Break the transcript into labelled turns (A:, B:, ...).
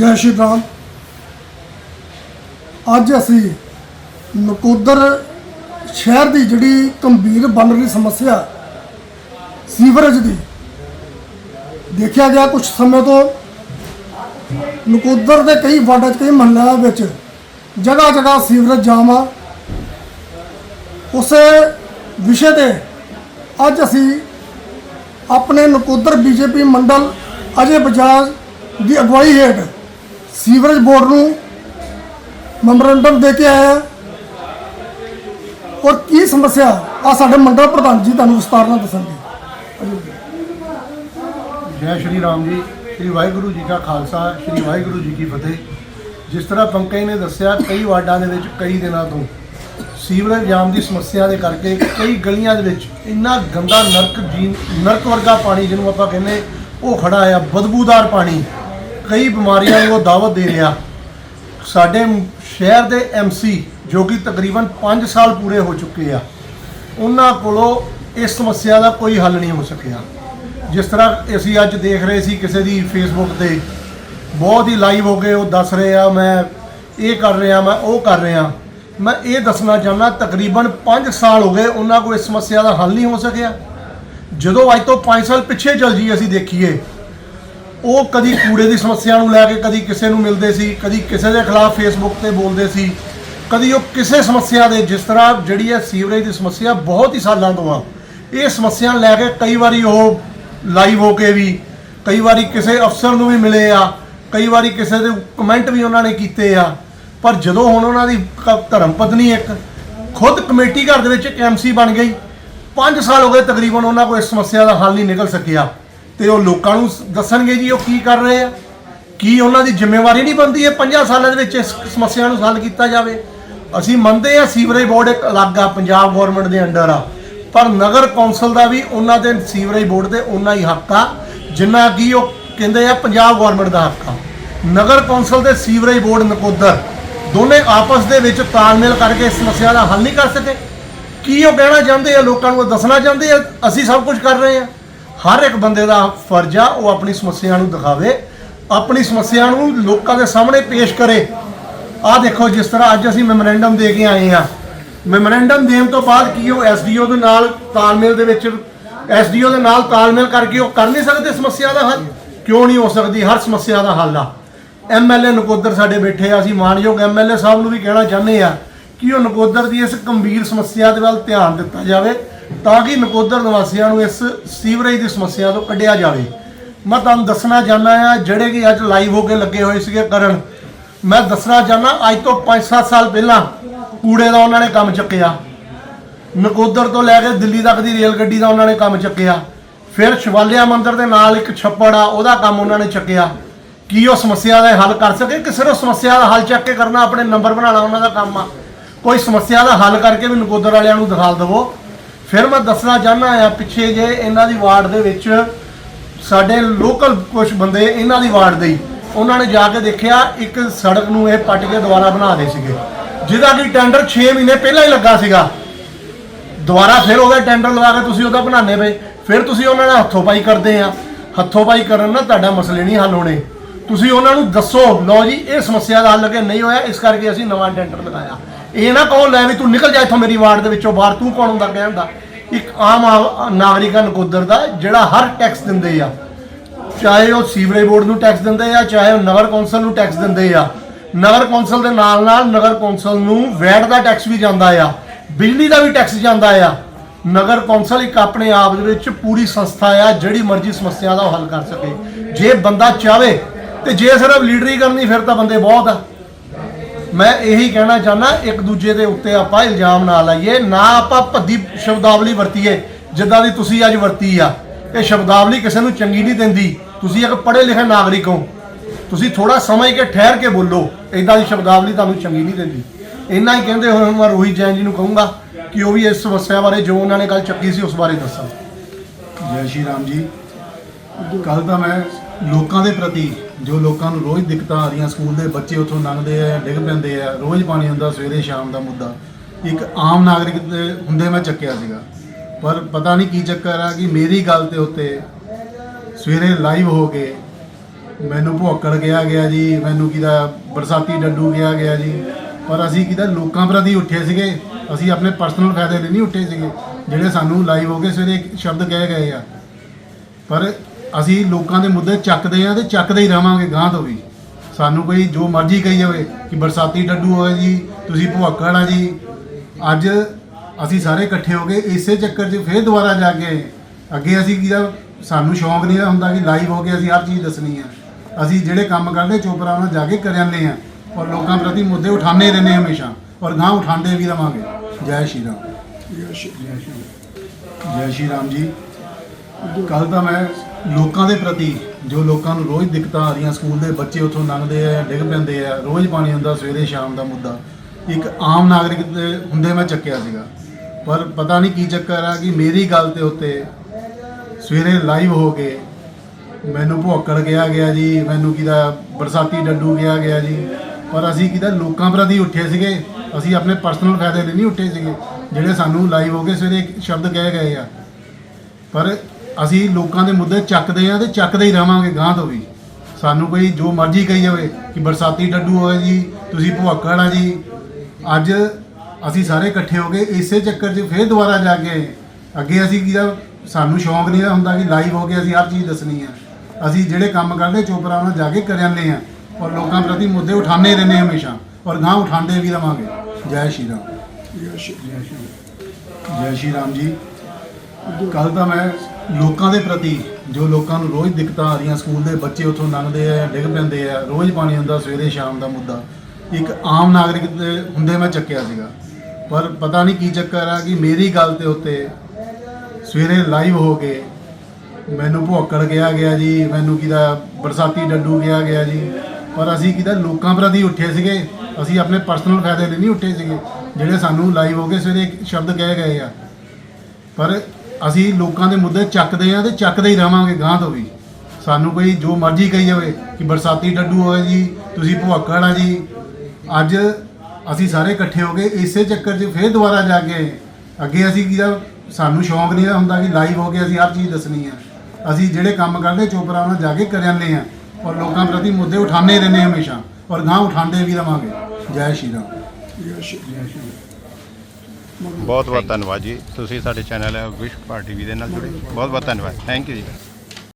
A: ਜੈ ਸ਼੍ਰੀ ਰਾਮ ਅੱਜ ਅਸੀਂ ਨਕੋਦਰ ਸ਼ਹਿਰ ਦੀ ਜਿਹੜੀ ਗੰਭੀਰ ਬਣ ਰਹੀ ਸਮੱਸਿਆ ਸੀਵਰੇਜ ਦੀ ਦੇਖਿਆ ਗਿਆ ਕੁਝ ਸਮੇਂ ਤੋਂ। ਨਕੋਦਰ ਦੇ ਕਈ ਵਾਰਡਾਂ 'ਚ, ਕਈ ਮਹੱਲਿਆਂ ਵਿੱਚ ਜਗ੍ਹਾ ਜਗ੍ਹਾ ਸੀਵਰੇਜ ਜਾਮ ਆ। ਉਸੇ ਵਿਸ਼ੇ ਤੇ ਅੱਜ ਅਸੀਂ ਆਪਣੇ ਨਕੋਦਰ ਬੀਜੇਪੀ ਮੰਡਲ ਅਜੇ ਬਜਾਜ ਦੀ ਅਗਵਾਈ ਹੇਠ ਸੀਵਰੇਜ ਬੋਰਡ ਨੂੰ ਮੈਮੋਰੰਡਮ ਦੇ ਕੇ ਆਇਆ। ਔਰ ਕੀ ਸਮੱਸਿਆ? ਆ ਸਾਡੇ ਮੰਡਲ ਪ੍ਰਧਾਨ ਜੀ ਤੁਹਾਨੂੰ ਵਿਸਤਾਰ ਨਾਲ ਦੱਸਣਗੇ।
B: ਜੈ। ਸ਼੍ਰੀ ਰਾਮ ਜੀ, ਸ਼੍ਰੀ ਵਾਹਿਗੁਰੂ ਜੀ ਕਾ ਖਾਲਸਾ, ਸ਼੍ਰੀ ਵਾਹਿਗੁਰੂ ਜੀ ਕੀ ਫਤਿਹ। ਜਿਸ ਤਰ੍ਹਾਂ ਪੰਕਜ ਨੇ ਦੱਸਿਆ, ਕਈ ਵਾਰਡਾਂ ਦੇ ਵਿੱਚ, ਕਈ ਦਿਨਾਂ ਤੋਂ ਸੀਵਰੇਜ ਜਾਮ ਦੀ ਸਮੱਸਿਆ ਦੇ ਕਰਕੇ ਕਈ ਗਲੀਆਂ ਦੇ ਵਿੱਚ ਇੰਨਾ ਗੰਦਾ ਨਰਕ ਜੀ ਨਰਕ ਵਰਗਾ ਪਾਣੀ ਜਿਹਨੂੰ ਆਪਾਂ ਕਹਿੰਦੇ ਉਹ ਖੜਾ ਆ, ਬਦਬੂਦਾਰ ਪਾਣੀ। ਕਈ ਬਿਮਾਰੀਆਂ ਨੂੰ ਉਹ ਦਾਵਤ ਦੇ ਰਿਹਾ। ਸਾਡੇ ਸ਼ਹਿਰ ਦੇ ਐਮਸੀ ਜੋ ਕਿ ਤਕਰੀਬਨ 5 ਸਾਲ ਪੂਰੇ ਹੋ ਚੁੱਕੇ ਆ, ਉਹਨਾਂ ਕੋਲੋਂ ਇਸ ਸਮੱਸਿਆ ਦਾ ਕੋਈ ਹੱਲ ਨਹੀਂ ਹੋ ਸਕਿਆ। ਜਿਸ ਤਰ੍ਹਾਂ ਅਸੀਂ ਅੱਜ ਦੇਖ ਰਹੇ ਸੀ ਕਿਸੇ ਦੀ ਫੇਸਬੁੱਕ ਤੇ, ਬਹੁਤ ਹੀ ਲਾਈਵ ਹੋ ਗਏ ਉਹ ਦੱਸ ਰਹੇ ਆ, ਮੈਂ ਇਹ ਕਰ ਰਿਹਾ, ਮੈਂ ਉਹ ਕਰ ਰਿਹਾ। ਮੈਂ ਇਹ ਦੱਸਣਾ ਚਾਹੁੰਦਾ, ਤਕਰੀਬਨ 5 ਸਾਲ ਹੋ ਗਏ ਉਹਨਾਂ ਕੋਲ ਇਸ ਸਮੱਸਿਆ ਦਾ ਹੱਲ ਨਹੀਂ ਹੋ ਸਕਿਆ। ਜਦੋਂ ਅੱਜ ਤੋਂ 5 ਸਾਲ ਪਿੱਛੇ ਚੱਲ ਜੀ ਅਸੀਂ ਦੇਖੀਏ ਉਹ ਕਦੀ ਕੂੜੇ ਦੀ ਸਮੱਸਿਆ ਨੂੰ ਲੈ ਕੇ ਕਦੀ ਕਿਸੇ ਨੂੰ ਮਿਲਦੇ ਸੀ, ਕਦੀ ਕਿਸੇ ਦੇ ਖਿਲਾਫ ਫੇਸਬੁੱਕ ਤੇ ਬੋਲਦੇ ਸੀ, ਕਦੀ ਉਹ ਕਿਸੇ ਸਮੱਸਿਆ ਦੇ, ਜਿਸ ਤਰ੍ਹਾਂ ਜਿਹੜੀ ਹੈ ਸੀਵਰੇਜ ਦੀ ਸਮੱਸਿਆ ਬਹੁਤ ਹੀ ਸਾਲਾਂ ਤੋਂ ਆ। ਇਹ ਸਮੱਸਿਆ ਲੈ ਕੇ ਕਈ ਵਾਰੀ ਉਹ ਲਾਈਵ ਹੋ ਕੇ ਵੀ, ਕਈ ਵਾਰੀ ਕਿਸੇ ਅਫਸਰ ਨੂੰ ਵੀ ਮਿਲੇ ਆ, ਕਈ ਵਾਰੀ ਕਿਸੇ ਦੇ ਕਮੈਂਟ ਵੀ ਉਹਨਾਂ ਨੇ ਕੀਤੇ ਆ। ਪਰ ਜਦੋਂ ਹੁਣ ਉਹਨਾਂ ਦੀ ਧਰਮ ਪਤਨੀ ਇੱਕ ਖੁਦ ਕਮੇਟੀ ਘਰ ਦੇ ਵਿੱਚ ਇੱਕ ਐਮਸੀ ਬਣ ਗਈ 5 ਸਾਲ ਹੋ ਗਏ ਤਕਰੀਬਨ ਉਹਨਾਂ ਕੋਲ ਇਸ ਸਮੱਸਿਆ ਦਾ ਹੱਲ ਨਹੀਂ ਨਿਕਲ ਸਕਿਆ। ਤੇ ਉਹ ਲੋਕਾਂ ਨੂੰ ਸ- ਦੱਸਣਗੇ ਜੀ ਉਹ ਕੀ ਕਰ ਰਹੇ ਆ। ਕੀ ਉਹਨਾਂ ਦੀ ਜ਼ਿੰਮੇਵਾਰੀ ਨਹੀਂ ਬਣਦੀ ਹੈ 50 ਸਾਲਾਂ ਦੇ ਵਿੱਚ ਇਸ ਸਮੱਸਿਆ ਨੂੰ ਹੱਲ ਕੀਤਾ ਜਾਵੇ। ਅਸੀਂ ਮੰਨਦੇ ਆ ਸੀਵਰੇਜ ਬੋਰਡ ਇੱਕ ਅਲੱਗ ਆ, ਪੰਜਾਬ ਗਵਰਨਮੈਂਟ ਦੇ ਅੰਡਰ ਆ। ਪਰ ਨਗਰ ਕੌਂਸਲ ਦਾ ਵੀ ਉਹਨਾਂ ਦੇ ਸੀਵਰੇਜ ਬੋਰਡ ਦੇ ਉਹਨਾਂ ਹੀ ਹੱਕ ਆ, ਜਿੰਨਾ ਕਿ ਉਹ ਕਹਿੰਦੇ ਆ ਪੰਜਾਬ ਗਵਰਨਮੈਂਟ ਦਾ ਹੱਕ ਆ। ਨਗਰ ਕੌਂਸਲ ਦੇ ਸੀਵਰੇਜ ਬੋਰਡ ਨਕੋਦਰ ਦੋਨੇ ਆਪਸ ਦੇ ਵਿੱਚ ਤਾਲਮੇਲ ਕਰਕੇ ਇਸ ਸਮੱਸਿਆ ਦਾ ਹੱਲ ਨਹੀਂ ਕਰ ਸਕੇ। ਕੀ ਉਹ ਕਹਿਣਾ ਚਾਹੁੰਦੇ ਆ, ਲੋਕਾਂ ਨੂੰ ਉਹ ਦੱਸਣਾ ਚਾਹੁੰਦੇ ਆ, ਅਸੀਂ ਸਭ ਕੁਝ ਕਰ ਰਹੇ ਆ। ਹਰ ਇੱਕ ਬੰਦੇ ਦਾ ਫਰਜ਼ ਆ, ਉਹ ਆਪਣੀ ਸਮੱਸਿਆ ਨੂੰ ਦਿਖਾਵੇ, ਆਪਣੀ ਸਮੱਸਿਆ ਨੂੰ ਲੋਕਾਂ ਦੇ ਸਾਹਮਣੇ ਪੇਸ਼ ਕਰੇ। ਆਹ ਦੇਖੋ ਜਿਸ ਤਰ੍ਹਾਂ ਅੱਜ ਅਸੀਂ ਮੈਮੋਰੈਂਡਮ ਦੇ ਕੇ ਆਏ ਆ ਮੈਮੋਰੈਂਡਮ ਦੇਣ ਤੋਂ ਬਾਅਦ ਕੀ ਉਹ ਐਸਡੀਓ ਦੇ ਨਾਲ ਤਾਲਮੇਲ ਦੇ ਵਿੱਚ ਐਸਡੀਓ ਦੇ ਨਾਲ ਤਾਲਮੇਲ ਕਰਕੇ ਉਹ ਕਰ ਨਹੀਂ ਸਕਦੇ ਸਮੱਸਿਆ ਦਾ ਹੱਲ? ਕਿਉਂ ਨਹੀਂ ਹੋ ਸਕਦੀ ਹਰ ਸਮੱਸਿਆ ਦਾ ਹੱਲ ਆ? ਐਮਐਲਏ ਨਕੋਦਰ ਸਾਡੇ ਬੈਠੇ ਆ, ਅਸੀਂ ਮਾਨਯੋਗ ਐਮਐਲਏ ਸਾਹਿਬ ਨੂੰ ਵੀ ਕਹਿਣਾ ਚਾਹੁੰਦੇ ਆ ਕਿ ਉਹ ਨਕੋਦਰ ਦੀ ਇਸ ਗੰਭੀਰ ਸਮੱਸਿਆ ਦੇ ਵੱਲ ਧਿਆਨ ਦਿੱਤਾ ਜਾਵੇ। ਤਾਂ ਕਿ ਨਕੋਦਰ ਨਿਵਾਸੀਆਂ ਨੂੰ ਇਸ ਸੀਵਰੇਜ ਦੀ ਸਮੱਸਿਆ ਤੋਂ ਕੱਢਿਆ ਜਾਵੇ। ਮੈਂ ਤੁਹਾਨੂੰ ਦੱਸਣਾ ਚਾਹੁੰਦਾ ਆ ਜਿਹੜੇ ਕਿ ਅੱਜ ਲਾਈਵ ਹੋ ਕੇ ਲੱਗੇ ਹੋਏ ਸੀਗੇ ਕਰਨ, ਮੈਂ ਦੱਸਣਾ ਚਾਹੁੰਦਾ, ਅੱਜ ਤੋਂ 5-7 ਸਾਲ ਪਹਿਲਾਂ ਕੂੜੇ ਦਾ ਉਹਨਾਂ ਨੇ ਕੰਮ ਚੱਕਿਆ। ਨਕੋਦਰ ਤੋਂ ਲੈ ਕੇ ਦਿੱਲੀ ਤੱਕ ਦੀ ਰੇਲ ਗੱਡੀ ਦਾ ਉਹਨਾਂ ਨੇ ਕੰਮ ਚੱਕਿਆ। ਫਿਰ ਸ਼ਿਵਾਲਿਆ ਮੰਦਿਰ ਦੇ ਨਾਲ ਇੱਕ ਛੱਪੜ ਆ, ਉਹਦਾ ਕੰਮ ਉਹਨਾਂ ਨੇ ਚੱਕਿਆ। ਕੀ ਉਹ ਸਮੱਸਿਆ ਦਾ ਹੱਲ ਕਰ ਸਕੇ? ਕਿ ਸਿਰਫ ਸਮੱਸਿਆ ਦਾ ਹੱਲ ਚੱਕ ਕੇ ਕਰਨਾ, ਆਪਣੇ ਨੰਬਰ ਬਣਾਉਣਾ ਉਹਨਾਂ ਦਾ ਕੰਮ ਆ? ਕੋਈ ਸਮੱਸਿਆ ਦਾ ਹੱਲ ਕਰਕੇ ਵੀ ਨਕੋਦਰ ਵਾਲਿਆਂ ਨੂੰ ਦਿਖਾ ਦਵੋ। ਫਿਰ ਮੈਂ ਦੱਸਣਾ ਚਾਹੁੰਦਾ ਆ ਪਿੱਛੇ ਜੇ ਇਹਨਾਂ ਦੀ ਵਾਰਡ ਦੇ ਵਿੱਚ ਸਾਡੇ ਲੋਕਲ ਕੁਝ ਬੰਦੇ ਇਹਨਾਂ ਦੀ ਵਾਰਡ ਦੇ ਹੀ, ਉਹਨਾਂ ਨੇ ਜਾ ਕੇ ਦੇਖਿਆ ਇੱਕ ਸੜਕ ਨੂੰ ਇਹ ਪੱਟ ਕੇ ਦੁਬਾਰਾ ਬਣਾ ਦੇ ਸੀਗੇ। ਜਿਹਦਾ ਕਿ ਟੈਂਡਰ 6 ਮਹੀਨੇ ਪਹਿਲਾਂ ਹੀ ਲੱਗਾ ਸੀਗਾ। ਦੁਬਾਰਾ ਫਿਰ ਉਹਦਾ ਟੈਂਡਰ ਲਵਾ ਕੇ ਤੁਸੀਂ ਉਹਦਾ ਬਣਾਉਂਦੇ ਪਏ। ਫਿਰ ਤੁਸੀਂ ਉਹਨਾਂ ਨਾਲ ਹੱਥੋਂ ਪਾਈ ਕਰਦੇ ਆ। ਹੱਥੋਂ ਪਾਈ ਕਰਨ ਨਾਲ ਤੁਹਾਡਾ ਮਸਲੇ ਨਹੀਂ ਹੱਲ ਹੋਣੇ। ਤੁਸੀਂ ਉਹਨਾਂ ਨੂੰ ਦੱਸੋ, ਲਓ ਜੀ, ਇਹ ਸਮੱਸਿਆ ਦਾ ਹੱਲ ਕਿ ਨਹੀਂ ਹੋਇਆ, ਇਸ ਕਰਕੇ ਅਸੀਂ ਨਵਾਂ ਟੈਂਡਰ ਲਗਾਇਆ ਇਹ ਨਾ ਕਹੋ ਲੈ ਵੀ ਤੂੰ ਨਿਕਲ ਜਾ ਇੱਥੋਂ ਮੇਰੀ ਵਾਰਡ ਦੇ ਵਿੱਚੋਂ ਬਾਹਰ, ਤੂੰ ਕੌਣ ਹੁੰਦਾ ਕਹਿਣ ਦਾ ਇੱਕ ਆਮ ਆ- ਨਾਗਰਿਕ ਆ ਨਕੋਦਰ ਦਾ, ਜਿਹੜਾ ਹਰ ਟੈਕਸ ਦਿੰਦੇ ਆ। ਚਾਹੇ ਉਹ ਸੀਵਰੇਜ ਬੋਰਡ ਨੂੰ ਟੈਕਸ ਦਿੰਦੇ ਆ, ਚਾਹੇ ਉਹ ਨਗਰ ਕੌਂਸਲ ਨੂੰ ਟੈਕਸ ਦਿੰਦੇ ਆ। ਨਗਰ ਕੌਂਸਲ ਦੇ ਨਾਲ ਨਾਲ ਨਗਰ ਕੌਂਸਲ ਨੂੰ ਵੈਟ ਦਾ ਟੈਕਸ ਵੀ ਜਾਂਦਾ ਆ। ਬਿਜਲੀ ਦਾ ਵੀ ਟੈਕਸ ਜਾਂਦਾ ਆ। ਨਗਰ ਕੌਂਸਲ ਇੱਕ ਆਪਣੇ ਆਪ ਦੇ ਵਿੱਚ ਪੂਰੀ ਸੰਸਥਾ ਆ, ਜਿਹੜੀ ਮਰਜ਼ੀ ਸਮੱਸਿਆ ਦਾ ਉਹ ਹੱਲ ਕਰ ਸਕੇ। ਜੇ ਬੰਦਾ ਚਾਵੇ ਤੇ ਜੇ ਸਿਰਫ ਲੀਡਰੀ ਕਰਨੀ, ਫਿਰ ਤਾਂ ਬੰਦੇ ਬਹੁਤ ਆ। ਮੈਂ ਇਹੀ ਕਹਿਣਾ ਚਾਹੁੰਦਾ, ਇੱਕ ਦੂਜੇ ਦੇ ਉੱਤੇ ਆਪਾਂ ਇਲਜ਼ਾਮ ਨਾ ਲਾਈਏ, ਨਾ ਆਪਾਂ ਭੱਦੀ ਸ਼ਬਦਾਵਲੀ ਵਰਤੀਏ, ਜਿੱਦਾਂ ਦੀ ਤੁਸੀਂ ਅੱਜ ਵਰਤੀ ਆ। ਇਹ ਸ਼ਬਦਾਵਲੀ ਕਿਸੇ ਨੂੰ ਚੰਗੀ ਨਹੀਂ ਦਿੰਦੀ। ਤੁਸੀਂ ਇੱਕ ਪੜ੍ਹੇ ਲਿਖੇ ਨਾਗਰਿਕ ਹੋ। ਤੁਸੀਂ ਥੋੜਾ ਸਮਝ ਕੇ ਠਹਿਰ ਕੇ ਬੋਲੋ ਇਦਾਂ ਦੀ ਸ਼ਬਦਾਵਲੀ ਤੁਹਾਨੂੰ ਚੰਗੀ ਨਹੀਂ ਦਿੰਦੀ। ਇੰਨਾ ਹੀ ਕਹਿੰਦੇ ਹੋਏ ਮੈਂ ਰੋਹਿਤ ਜੈਨ ਜੀ ਨੂੰ ਕਹੂੰਗਾ ਕਿ ਉਹ ਵੀ ਇਸ ਸਮੱਸਿਆ ਬਾਰੇ ਜੋ ਉਹਨਾਂ ਨੇ ਕੱਲ ਚੱਕੀ ਸੀ ਉਸ ਬਾਰੇ ਦੱਸਣ।
C: ਜੈ ਸ਼੍ਰੀ ਰਾਮ ਜੀ। ਕੱਲ ਤਾਂ ਮੈਂ ਲੋਕਾਂ ਦੇ ਪ੍ਰਤੀ ਜੋ ਲੋਕਾਂ ਨੂੰ ਰੋਜ਼ ਦਿੱਕਤਾਂ ਆ ਰਹੀਆਂ, ਸਕੂਲ ਦੇ ਬੱਚੇ ਉੱਥੋਂ ਲੰਘਦੇ ਆ ਡਿੱਗ ਪੈਂਦੇ ਆ, ਰੋਜ਼ ਪਾਣੀ ਹੁੰਦਾ, ਸਵੇਰੇ ਸ਼ਾਮ ਦਾ ਮੁੱਦਾ। ਇੱਕ ਆਮ ਨਾਗਰਿਕ ਦੇ ਹੁੰਦੇ ਮੈਂ ਚੱਕਿਆ ਸੀਗਾ। ਪਰ ਪਤਾ ਨਹੀਂ ਕੀ ਚੱਕਰ ਆ ਕਿ ਮੇਰੀ ਗੱਲ ਤੇ ਉੱਤੇ ਸਵੇਰੇ ਲਾਈਵ ਹੋ ਕੇ ਮੈਨੂੰ ਭੁੱਕੜ ਗਿਆ ਗਿਆ ਜੀ, ਮੈਨੂੰ ਕਿਦਾ ਬਰਸਾਤੀ ਡੱਡੂ ਗਿਆ ਗਿਆ ਜੀ। ਪਰ ਅਸੀਂ ਕਿਦਾ ਲੋਕਾਂ ਪ੍ਰਤੀ ਉੱਠੇ ਸੀਗੇ। ਅਸੀਂ ਆਪਣੇ ਪਰਸਨਲ ਫਾਇਦੇ ਲਈ ਨਹੀਂ ਉੱਠੇ ਸੀਗੇ। ਜਿਹੜੇ ਸਾਨੂੰ ਲਾਈਵ ਹੋ ਕੇ ਸਵੇਰੇ ਸ਼ਬਦ ਕਹੇ ਗਏ ਆ। ਪਰ ਅਸੀਂ ਲੋਕਾਂ ਦੇ ਮੁੱਦੇ ਚੱਕਦੇ ਆ ਤੇ ਚੱਕਦੇ ਹੀ ਰਵਾਂਗੇ ਗਾਂ ਤੋਂ ਵੀ। ਸਾਨੂੰ ਕੋਈ ਜੋ ਮਰਜ਼ੀ ਕਹੀ ਜਾਵੇ ਕਿ ਬਰਸਾਤੀ ਡੱਡੂ ਹੋਏ ਜੀ ਤੁਸੀਂ ਭੁੱਕੜ ਆ ਜੀ। ਅੱਜ ਅਸੀਂ ਸਾਰੇ ਇਕੱਠੇ ਹੋ ਗਏ ਇਸੇ ਚੱਕਰ 'ਚ ਫੇਰ ਦੁਬਾਰਾ ਜਾ ਕੇ। ਅੱਗੇ ਅਸੀਂ ਕਿਹਦਾ ਸਾਨੂੰ ਸ਼ੌਂਕ ਨਹੀਂ ਹੁੰਦਾ ਕਿ ਲਾਈਵ ਹੋ ਕੇ ਅਸੀਂ ਹਰ ਚੀਜ਼ ਦੱਸਣੀ ਆ। ਅਸੀਂ ਜਿਹੜੇ ਕੰਮ ਕਰਦੇ ਚੋਪਰਾ ਨਾਲ ਜਾ ਕੇ ਕਰ ਜਾਂਦੇ ਆ। ਔਰ ਲੋਕਾਂ ਪ੍ਰਤੀ ਮੁੱਦੇ ਉਠਾਉਂਦੇ ਰਹਿੰਦੇ ਹਾਂ ਹਮੇਸ਼ਾ। ਔਰ ਗਾਂ ਉਠਾਉਂਦੇ ਵੀ ਰਵਾਂਗੇ ਜੈ ਸ਼੍ਰੀ ਰਾਮ। ਜੈ ਸ਼੍ਰੀ ਰਾਮ ਜੀ। ਕੱਲ ਤਾਂ ਮੈਂ ਲੋਕਾਂ ਦੇ ਪ੍ਰਤੀ, ਜੋ ਲੋਕਾਂ ਨੂੰ ਰੋਜ਼ ਦਿੱਕਤਾਂ ਆ ਰਹੀਆਂ, ਸਕੂਲ ਦੇ ਬੱਚੇ ਉੱਥੋਂ ਲੰਘਦੇ ਆ ਡਿੱਗ ਪੈਂਦੇ ਆ, ਰੋਜ਼ ਪਾਣੀ ਹੁੰਦਾ, ਸਵੇਰੇ ਸ਼ਾਮ ਦਾ ਮੁੱਦਾ। ਇੱਕ ਆਮ ਨਾਗਰਿਕ ਦੇ ਹੁੰਦੇ ਮੈਂ ਚੱਕਿਆ ਸੀਗਾ। ਪਰ ਪਤਾ ਨਹੀਂ ਕੀ ਚੱਕਰ ਆ ਕਿ ਮੇਰੀ ਗੱਲ ਤੇ ਉੱਤੇ ਸਵੇਰੇ ਲਾਈਵ ਹੋ ਕੇ ਮੈਨੂੰ ਭੁੱਕੜ ਗਿਆ ਗਿਆ ਜੀ, ਮੈਨੂੰ ਕਿਦਾ ਬਰਸਾਤੀ ਡੱਡੂ ਗਿਆ ਗਿਆ ਜੀ। ਪਰ ਅਸੀਂ ਕਿਦਾ ਲੋਕਾਂ ਪ੍ਰਤੀ ਉੱਠੇ ਸੀਗੇ, ਅਸੀਂ ਆਪਣੇ ਪਰਸਨਲ ਫਾਇਦੇ ਲਈ ਨਹੀਂ ਉੱਠੇ ਸੀਗੇ, ਜਿਹੜੇ ਸਾਨੂੰ ਲਾਈਵ ਹੋ ਕੇ ਸਵੇਰੇ ਸ਼ਬਦ ਕਹੇ ਗਏ ਆ। ਪਰ ਅਸੀਂ ਲੋਕਾਂ ਦੇ ਮੁੱਦੇ ਚੱਕਦੇ ਆ ਤੇ ਚੱਕਦੇ ਹੀ ਰਵਾਂਗੇ ਗਾਂ ਤੋਂ ਵੀ। ਸਾਨੂੰ ਕੋਈ ਜੋ ਮਰਜ਼ੀ ਕਹੀ ਜਾਵੇ ਕਿ ਬਰਸਾਤੀ ਡੱਡੂ ਹੋਏ ਜੀ ਤੁਸੀਂ ਭੁੱਕੜ ਆ ਜੀ। ਅੱਜ ਅਸੀਂ ਸਾਰੇ ਇਕੱਠੇ ਹੋ ਗਏ ਇਸੇ ਚੱਕਰ 'ਚ ਫੇਰ ਦੁਬਾਰਾ ਜਾ ਕੇ। ਅੱਗੇ ਅਸੀਂ ਕਿਹਦਾ ਸਾਨੂੰ ਸ਼ੌਂਕ ਨਹੀਂ ਹੁੰਦਾ ਕਿ ਲਾਈਵ ਹੋ ਕੇ ਅਸੀਂ ਹਰ ਚੀਜ਼ ਦੱਸਣੀ ਆ। ਅਸੀਂ ਜਿਹੜੇ ਕੰਮ ਕਰਦੇ ਚੋਪਰਾ ਨਾਲ ਜਾ ਕੇ ਕਰ ਜਾਂਦੇ ਆ। ਔਰ ਲੋਕਾਂ ਪ੍ਰਤੀ ਮੁੱਦੇ ਉਠਾਉਂਦੇ ਰਹਿੰਦੇ ਹਾਂ ਹਮੇਸ਼ਾ। ਔਰ ਗਾਂ ਉਠਾਉਂਦੇ ਵੀ ਰਵਾਂਗੇ ਜੈ ਸ਼੍ਰੀ ਰਾਮ। ਜੈ ਸ਼੍ਰੀ ਰਾਮ। ਜੀ ਕੱਲ ਤਾਂ ਮੈਂ ਲੋਕਾਂ ਦੇ ਪ੍ਰਤੀ ਜੋ ਲੋਕਾਂ ਨੂੰ ਰੋਜ਼ ਦਿੱਕਤਾਂ ਆ ਰਹੀਆਂ, ਸਕੂਲ ਦੇ ਬੱਚੇ ਉੱਥੋਂ ਲੰਘਦੇ ਆ ਡਿੱਗ ਪੈਂਦੇ ਆ, ਰੋਜ਼ ਪਾਣੀ ਹੁੰਦਾ, ਸਵੇਰੇ ਸ਼ਾਮ ਦਾ ਮੁੱਦਾ। ਇੱਕ ਆਮ ਨਾਗਰਿਕ ਦੇ ਹੁੰਦੇ ਮੈਂ ਚੱਕਿਆ ਸੀਗਾ। ਪਰ ਪਤਾ ਨਹੀਂ ਕੀ ਚੱਕਰ ਆ ਕਿ ਮੇਰੀ ਗੱਲ ਤੇ ਉੱਤੇ ਸਵੇਰੇ ਲਾਈਵ ਹੋ ਕੇ ਮੈਨੂੰ ਭੁੱਕੜ ਗਿਆ ਗਿਆ ਜੀ, ਮੈਨੂੰ ਕਿਦਾ ਬਰਸਾਤੀ ਡੱਡੂ ਗਿਆ ਗਿਆ ਜੀ। ਪਰ ਅਸੀਂ ਕਿਦਾ ਲੋਕਾਂ ਪ੍ਰਤੀ ਉੱਠੇ ਸੀਗੇ। ਅਸੀਂ ਆਪਣੇ ਪਰਸਨਲ ਫਾਇਦੇ ਲਈ ਨਹੀਂ ਉੱਠੇ ਸੀਗੇ। ਜਿਹੜੇ ਸਾਨੂੰ ਲਾਈਵ ਹੋ ਕੇ ਸਵੇਰੇ ਸ਼ਬਦ ਕਹੇ ਗਏ ਆ। ਪਰ ਅਸੀਂ ਲੋਕਾਂ ਦੇ ਮੁੱਦੇ ਚੱਕਦੇ ਆ ਤੇ ਚੱਕਦੇ ਹੀ ਰਵਾਂਗੇ ਗਾਂ ਤੋਂ ਵੀ। ਸਾਨੂੰ ਕੋਈ ਜੋ ਮਰਜ਼ੀ ਕਹੀ ਜਾਵੇ ਕਿ ਬਰਸਾਤੀ ਡੱਡੂ ਹੋਏ ਜੀ, ਤੁਸੀਂ ਭੁੱਕੜ ਆ ਜੀ। ਅੱਜ ਅਸੀਂ ਸਾਰੇ ਇਕੱਠੇ ਹੋ ਕੇ ਇਸੇ ਚੱਕਰ 'ਚ ਫੇਰ ਦੁਬਾਰਾ ਜਾ ਕੇ ਆਏ। ਅੱਗੇ ਅਸੀਂ ਕਿਹਦਾ ਸਾਨੂੰ ਸ਼ੌਂਕ ਨਹੀਂ ਹੁੰਦਾ ਕਿ ਲਾਈਵ ਹੋ ਕੇ ਅਸੀਂ ਹਰ ਚੀਜ਼ ਦੱਸਣੀ ਆ। ਅਸੀਂ ਜਿਹੜੇ ਕੰਮ ਕਰਦੇ ਚੋਪਰਾ ਨਾਲ ਜਾ ਕੇ ਕਰ ਜਾਂਦੇ ਆ। ਔਰ ਲੋਕਾਂ ਪ੍ਰਤੀ ਮੁੱਦੇ ਉਠਾਉਂਦੇ ਰਹਿੰਦੇ ਹਾਂ ਹਮੇਸ਼ਾ। ਔਰ ਗਾਂ ਉਠਾਉਂਦੇ ਵੀ ਰਵਾਂਗੇ ਜੈ ਸ਼੍ਰੀ ਰਾਮ।
D: ਬਹੁਤ ਬਹੁਤ ਧੰਨਵਾਦ ਜੀ। ਤੁਸੀਂ ਸਾਡੇ ਚੈਨਲ ਵਿਸ਼ ਪਾਰਟੀ ਵੀ ਦੇ ਨਾਲ ਜੁੜੇ। ਬਹੁਤ ਬਹੁਤ ਧੰਨਵਾਦ। ਥੈਂਕ ਯੂ ਜੀ।